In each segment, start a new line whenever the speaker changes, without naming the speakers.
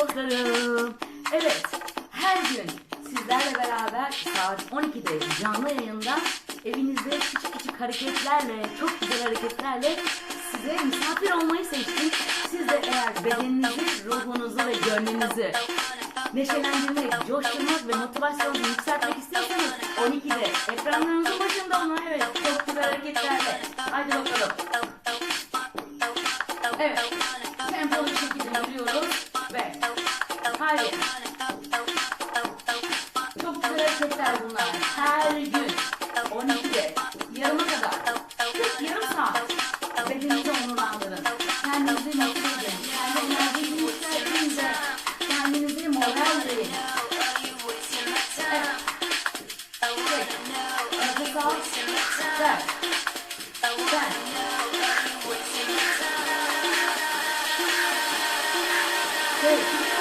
dostlarım. Evet, her gün sizlerle beraber saat 12'de canlı yayında evinizde küçük küçük hareketlerle, çok güzel hareketlerle size misafir olmayı seçtim. Siz de eğer bedeninizi, ruhunuzu ve gönlünüzü neşelendirmek, coşturmak ve motivasyonunuzu yükseltmek istiyorsanız 12'de ekranlarınızın başında olun. Evet, çok güzel hareketlerle. Haydi bakalım. Evet, haydi. Çok güzel hareketler bunlar. Her gün 12 yarıma kadar 40 yarım saat bedeninizi onurlandırın. Kendinizi motive edin. Kendi enerjinizi yükseltin kendinizi moral verin. Evet. Evet. Nefes al. Ver. Ver. Evet.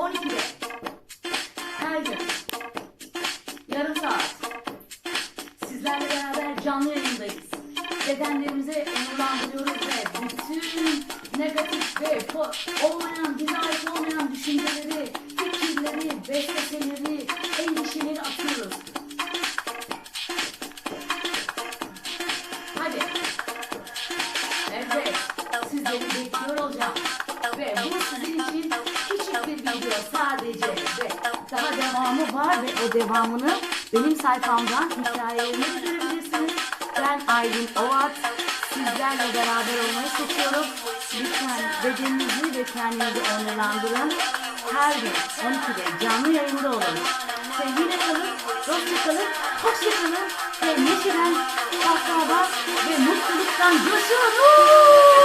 12'de her gün yarım saat sizlerle beraber canlı yayındayız. Bedenlerimizi onurlandırıyoruz ve bütün negatif ve olmayan, bize ait olmayan düşünceleri, fikirleri, vesveseleri, endişeleri atıyoruz. Hadi. Evet. Sizleri bekliyor olacağım. Ve bu sizin için video sadece ve daha devamı var ve o devamını benim sayfamdan hikayelerimi görebilirsiniz. Ben Aylin Oğat. Sizlerle beraber olmayı seçiyorum. Lütfen bedeninizi ve kendinizi onurlandırın. Her gün 12'de canlı yayında olun. Sevgiyle kalın, dostça kalın, hoşça kalın ve neşeden, kahkahadan ve mutluluktan coşun.